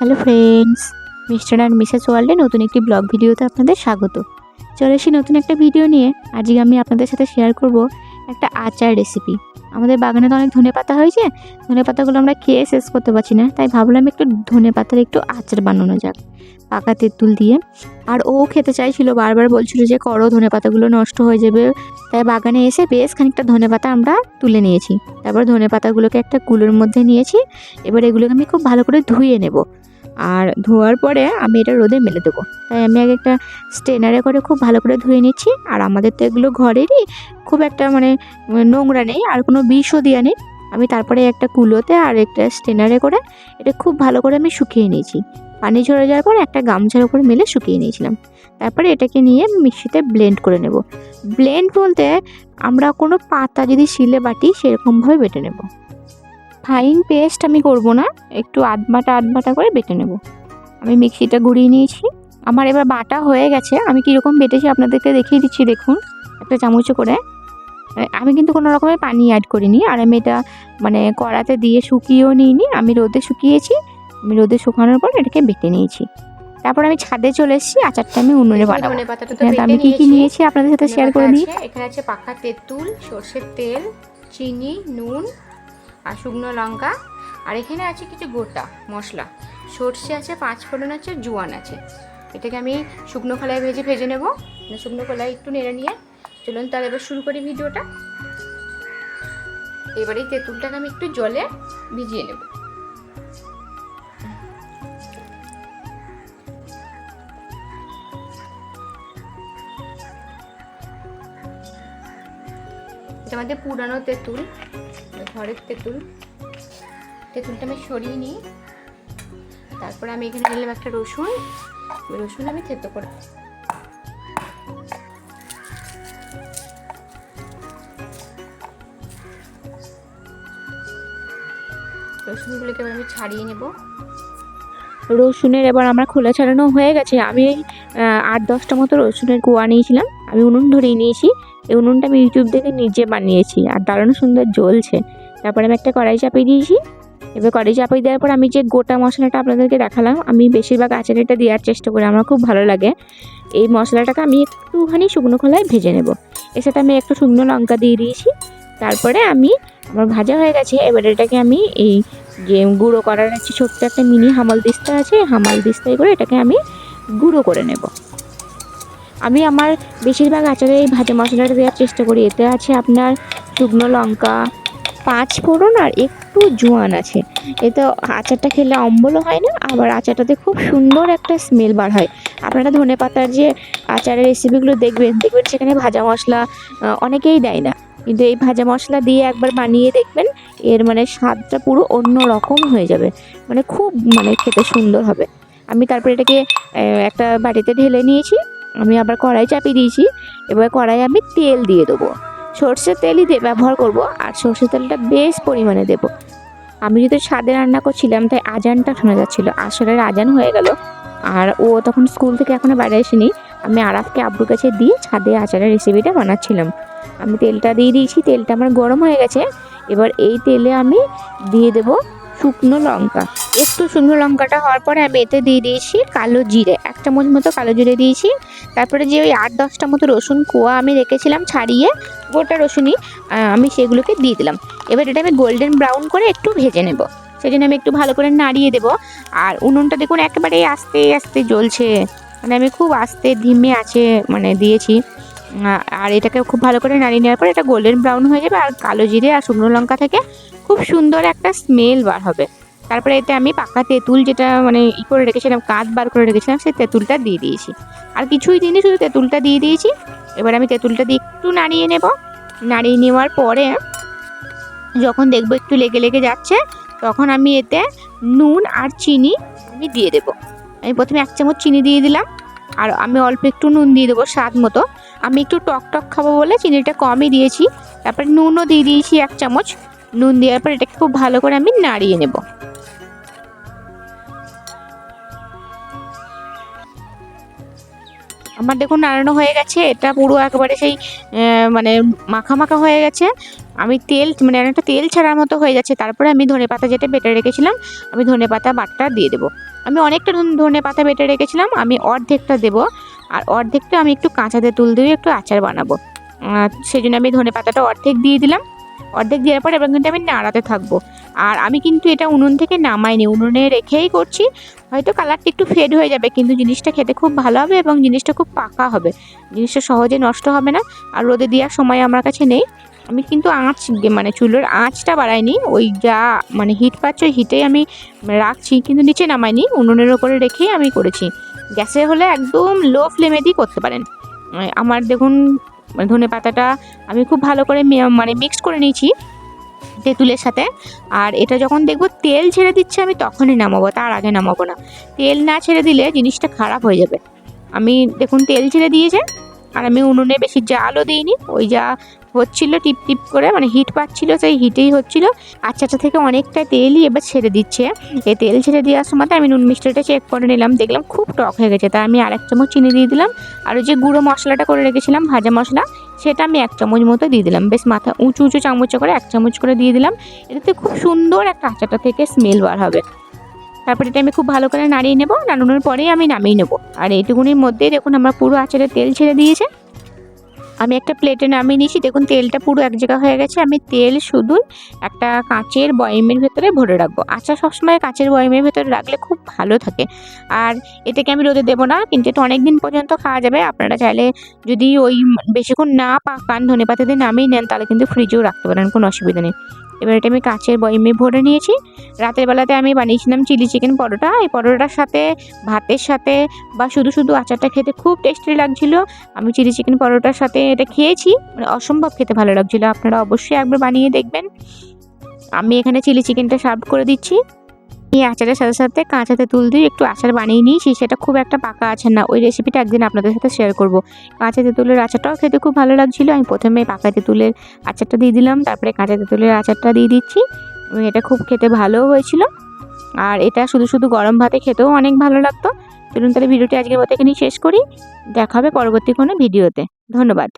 Hello friends, mister and Mrs ওয়ার্ল্ডে নতুন একটি ব্লগ ভিডিওতে আপনাদের স্বাগত। চলে এসেছি নতুন একটা ভিডিও নিয়ে। আজকে আমি আপনাদের সাথে শেয়ার করব একটা আচার রেসিপি আমাদের বাগানে তো অনেক ধনে পাতা হয়েছে, ধনে পাতাগুলো আমরা খেয়ে শেষ করতে পারছি না, তাই ভাবলাম একটু ধনে পাতার একটু আচার বানানো যাক, পাকা তেঁতুল দিয়ে। আর ও খেতে চাইছিল, বারবার বলছিল যে করো, ধনে পাতাগুলো নষ্ট হয়ে যাবে। তাই বাগানে এসে বেশ খানিকটা ধনে পাতা আমরা তুলে নিয়েছি। তারপর ধনে পাতাগুলোকে একটা কুলোর মধ্যে নিয়েছি, এবার এগুলোকে আমি খুব ভালো করে ধুয়ে নেব। আর ধোয়ার পরে আমি এটা রোদে মেলে দেবো। তাই আমি আগে একটা স্টেনারে করে খুব ভালো করে ধুয়ে নিচ্ছি। আর আমাদের তো এগুলো ঘরেরই খুব একটা মানে নোংরা নেই, আর কোনো বিষও দেওয়া নেই। আমি তারপরে একটা কুলোতে আর একটা স্টেনারে করে এটা খুব ভালো করে আমি শুকিয়ে নিয়েছি। পানি ঝরে যাওয়ার পর একটা গামছার উপরে মেলে শুকিয়ে নিয়েছিলাম। তারপরে এটাকে নিয়ে মিক্সিতে ব্লেন্ড করে নেব। ব্লেন্ড বলতে আমরা কোনো পাতা যদি শিলে বাটি সেরকমভাবে বেটে নেব। ফাইন পেস্ট আমি করব না একটু আধ বাটা আধ বাটা করে বেটে নেব। আমি মিক্সিটা ঘুরিয়ে নিয়েছি। আমার এবার বাটা হয়ে গেছে। আমি কীরকম বেটেছি আপনাদেরকে দেখিয়ে দিচ্ছি দেখুন একটা চামচে করে। আমি কিন্তু কোনো রকমের পানি অ্যাড করিনি। আর আমি এটা মানে কড়াতে দিয়ে শুকিয়েও নিইনি। আমি রোদে শুকিয়েছি। আমি রোদে শুকানোর পর এটাকে বেটে নিয়েছি। তারপর আমি ছাদে চলে এসেছি। আচারটা আমি উনুনে বানাবো। আমি কি কি নিয়েছি। আপনাদের সাথে শেয়ার করে দিই? এখানে আছে পাকা তেঁতুল সর্ষের তেল চিনি নুন আর শুকনো লঙ্কা। আর এখানে আছে কিছু গোটা মশলা। সর্ষে আছে, পাঁচ ফোড়ন আছে, জোয়ান আছে। এটাকে আমি শুকনো খোলায় ভেজে ভেজে নেব। মানে শুকনো খোলায় একটু নেড়ে নিয়ে চলুন তাহলে এবার শুরু করি ভিডিওটা। এবারে তেঁতুলটাকে আমি একটু জলে ভিজিয়ে নেব। এটা আমাদের পুরানো তেঁতুল। ঘরের তেঁতুল। তেঁতুলটা আমি সরিয়ে নিই। তারপরে আমি এখানে নিলাম একটা রসুন। রসুন আমি থেতো করে রসুনগুলোকে এবার আমি ছাড়িয়ে নেব। রসুনের এবার আমার খোলা ছাড়ানো হয়ে গেছে। আমি আট দশটা মতো রসুনের কুয়া নিয়েছিলাম। আমি উনুন ধরিয়ে নিয়েছি। এই উনুনটা আমি ইউটিউব দেখে নিজে বানিয়েছি আর দারুণ সুন্দর জ্বলছে। তারপরে আমি একটা কড়াই চাপিয়ে দিয়েছি। এবার কড়াই চাপিয়ে দেওয়ার পর আমি যে গোটা মশলাটা আপনাদেরকে দেখালাম, আমি বেশিরভাগ আচারেটা দেওয়ার চেষ্টা করি। আমার খুব ভালো লাগে। এই মশলাটাকে আমি একটুখানি শুকনো খোলায় ভেজে নেব। এর সাথে আমি একটু শুকনো লঙ্কা দিয়ে দিয়েছি। তারপরে আমি আমার ভাজা হয়ে গেছে। এবার এটাকে আমি এই যে গুঁড়ো করার আছে ছোট্ট একটা মিনি হামাল দিস্তা আছে হামাল দিস্তায় করে এটাকে আমি গুঁড়ো করে নেব। আমি আমার বেশিরভাগ আচারে এই ভাজা মশলাটা দেওয়ার চেষ্টা করি। এতে আছে আপনার শুকনো লঙ্কা, পাঁচ ফোড়ন আর একটু জোয়ান আছে। এতে আচারটা খেলে অম্বলও হয় না, আবার আচারটাতে খুব সুন্দর একটা স্মেল বার হয়। আপনারা ধনে পাতার যে আচারের রেসিপিগুলো দেখবেন দেখবেন সেখানে ভাজা মশলা অনেকেই দেয় না। কিন্তু এই ভাজা মশলা দিয়ে একবার বানিয়ে দেখবেন, এর মানে স্বাদটা পুরো অন্য রকম হয়ে যাবে। মানে খুব মানে খেতে সুন্দর হবে। আমি তারপরে এটাকে একটা বাটিতে ঢেলে নিয়েছি, আমি আবার কড়াই চাপিয়ে দিয়েছি, এবার কড়াই আমি তেল দিয়ে দেবো। সর্ষের তেলই ব্যবহার করব, আর সর্ষের তেলটা বেশ পরিমাণে দেব। আমি যদি স্বাদে রান্না করছিলাম, তাই আজানটা শোনা যাচ্ছিল। আসলে আজান হয়ে গেল, আর ও তখন স্কুল থেকে এখনও বাইরে আসেনি আমি আরাফকে আব্বুর কাছে দিয়ে ছাদে আচারের রেসিপিটা বানাচ্ছিলাম। আমি তেলটা দিয়ে দিয়েছি, তেলটা আমার গরম হয়ে গেছে। এবার এই তেলে আমি দিয়ে দেব শুকনো লঙ্কা। একটু শুকনো লঙ্কাটা হওয়ার পরে আমি এতে দিয়ে দিয়েছি কালো জিরে। এক চামচ মতো কালো জিরে দিয়েছি। তারপরে যে ওই আট দশটা মতো রসুন কোয়া আমি রেখেছিলাম ছাড়িয়ে, গোটা রসুনই আমি সেগুলোকে দিয়ে দিলাম। এবার এটা আমি গোল্ডেন ব্রাউন করে একটু ভেজে নেব। সেই জন্য আমি একটু ভালো করে নাড়িয়ে দেবো। আর উনুনটা দেখুন একেবারে আস্তে আস্তে জ্বলছে। মানে আমি খুব আস্তে ধিমে আছে মানে দিয়েছি। আর এটাকে খুব ভালো করে নাড়িয়ে নেওয়ার পর এটা গোল্ডেন ব্রাউন হয়ে যাবে আর কালো জিরে আর শুকনো লঙ্কা থেকে খুব সুন্দর একটা স্মেল বার হবে। তারপরে এতে আমি পাকা তেঁতুল যেটা মানে ই করে রেখেছিলাম, কাঁধ বার করে রেখেছিলাম, সেই তেঁতুলটা দিয়ে দিয়েছি। আর কিছুই দিইনি, শুধু তেঁতুলটা দিয়ে দিয়েছি। এবার আমি তেঁতুলটা দিয়ে একটু নাড়িয়ে নেব। নাড়িয়ে নেওয়ার পরে যখন দেখব একটু লেগে লেগে যাচ্ছে, তখন আমি এতে নুন আর চিনি আমি দিয়ে দেবো। আমি প্রথমে এক চামচ চিনি দিয়ে দিলাম। আর আমি অল্প একটু নুন দিয়ে দেবো স্বাদ মতো। আমি একটু টক টক খাব বলে চিনিটা কমই দিয়েছি। তারপরে নুনও দিয়ে দিয়েছি এক চামচ। নুন দেওয়ার পর এটাকে খুব ভালো করে আমি নাড়িয়ে নেব। আমার দেখুন নাড়ানো হয়ে গেছে। এটা পুরো একবারে সেই মানে মাখা মাখা হয়ে গেছে। আমি তেল মানে একটা তেল ছাড়ার মতো হয়ে যাচ্ছে তারপরে আমি ধনে পাতা যেটা বেটে রেখেছিলাম, আমি ধনে পাতা বাটটা দিয়ে দেবো। আমি অনেকটা ধন- পাতা বেটে রেখেছিলাম, আমি অর্ধেকটা দেবো। আর অর্ধেকটা আমি একটু কাঁচা তুল দিয়ে একটু আচার বানাবো। সেই জন্য আমি ধনে পাতাটা অর্ধেক দিয়ে দিলাম। অর্ধেক দেওয়ার পর এবার কিন্তু আমি নাড়াতে থাকব। আর আমি কিন্তু এটা উনুন থেকে নামাইনি, উনুনে রেখেই করছি। হয়তো কালারটা একটু ফেড হয়ে যাবে, কিন্তু জিনিসটা খেতে খুব ভালো হবে এবং জিনিসটা খুব পাকা হবে। জিনিসটা সহজে নষ্ট হবে না, আর রোদে দেওয়ার সময় আমার কাছে নেই। আমি কিন্তু আঁচ মানে চুলোর আঁচটা বাড়াইনি, ওই যা মানে হিট পাচ্ছে হিটেই আমি রাখছি, কিন্তু নিচে নামাইনি, উনুনের ওপরে রেখেই আমি করেছি। গ্যাসে হলে একদম লো ফ্লেমে দিয়ে করতে পারেন। আমার দেখুন ধনে পাতাটা আমি খুব ভালো করে মানে মিক্সড করে নিয়েছি তেঁতুলের সাথে। আর এটা যখন দেখব তেল ছেড়ে দিচ্ছে, আমি তখনই নামাবো, তার আগে নামাবো না। তেল না ছেড়ে দিলে জিনিসটা খারাপ হয়ে যাবে। আমি দেখুন তেল ছেড়ে দিয়েছে, আর আমি উনুনে বেশি জালও দিইনি, ওই যা হচ্ছিল, টিপ টিপ করে মানে হিট পাচ্ছিল, সেই হিটেই হচ্ছিল। আচ্ছাটা থেকে অনেকটা তেলই এবার ছেড়ে দিচ্ছে। এই তেল ছেড়ে দেওয়ার সময় আমি নুন মিষ্টিটা চেক করে নিলাম, দেখলাম খুব টক হয়ে গেছে। তাই আমি আর এক চামচ চিনি দিয়ে দিলাম, আর ওই যে গুঁড়ো মশলাটা করে রেখেছিলাম, ভাজা মশলা, সেটা আমি এক চামচ মতো দিয়ে দিলাম। বেশ মাথা উঁচু উঁচু চামচ করে এক চামচ করে দিয়ে দিলাম। এটাতে খুব সুন্দর একটা আচারটা থেকে স্মেল বার হবে। তারপর এটা আমি খুব ভালো করে নাড়িয়ে নেব, নাড়ানোর পরেই আমি নামিয়ে নেব। আর এইটুকুনির মধ্যেই দেখুন, আমার পুরো আচারের তেল ছেড়ে দিয়েছে। আমি একটা প্লেটে নামিয়ে নিয়েছি। দেখুন, তেলটা পুরো এক জায়গা হয়ে গেছে। আমি তেল শুধু একটা কাঁচের বয়মের ভেতরে ভরে রাখব। আচ্ছা সবসময় কাঁচের বয়মের ভেতরে রাখলে খুব ভালো থাকে। আর এটাকে আমি রোদে দেবো না, কিন্তু এটা অনেক দিন পর্যন্ত খাওয়া যাবে। আপনারা চাইলে যদি ওই বেশিক্ষণ না পাকান ধনে দিয়ে নামিয়ে নেন, তাহলে কিন্তু ফ্রিজেও রাখতে পারেন, কোনো অসুবিধা নেই। এবার এটা আমি কাঁচের বয়মে ভরে নিয়েছি। রাতের বেলাতে আমি বানিয়েছিলাম চিলি চিকেন পরোটা। এই পরোটার সাথে, ভাতের সাথে বা শুধু শুধু আচারটা খেতে খুব টেস্টি লাগছিল। আমি চিলি চিকেন পরোটার সাথে এটা খেয়েছি। মানে অসম্ভব খেতে ভালো লাগছিল। আপনারা অবশ্যই একবার বানিয়ে দেখবেন। আমি এখানে চিলি চিকেনটা সার্ভ করে দিচ্ছি। এই আচারের সাথে সাথে কাঁচাতে তুল দিয়ে একটু আচার বানিয়ে নিই। নিয়েছি সেটা খুব একটা পাকা আচার না। ওই রেসিপিটা একদিন আপনাদের সাথে শেয়ার করব। কাঁচা তেঁতুলের আচারটাও খেতে খুব ভালো লাগছিল। আমি প্রথমে পাকা তেঁতুলের আচারটা দিয়ে দিলাম। তারপরে কাঁচা তেঁতুলের আচারটা দিয়ে দিচ্ছি। এবং এটা খুব খেতে ভালোও হয়েছিল। আর এটা শুধু শুধু গরম ভাতে খেতেও অনেক ভালো লাগতো। চলুন তাহলে ভিডিওটি আজকের মতো এখানেই শেষ করি। দেখা হবে পরবর্তী কোনো ভিডিওতে। ধন্যবাদ।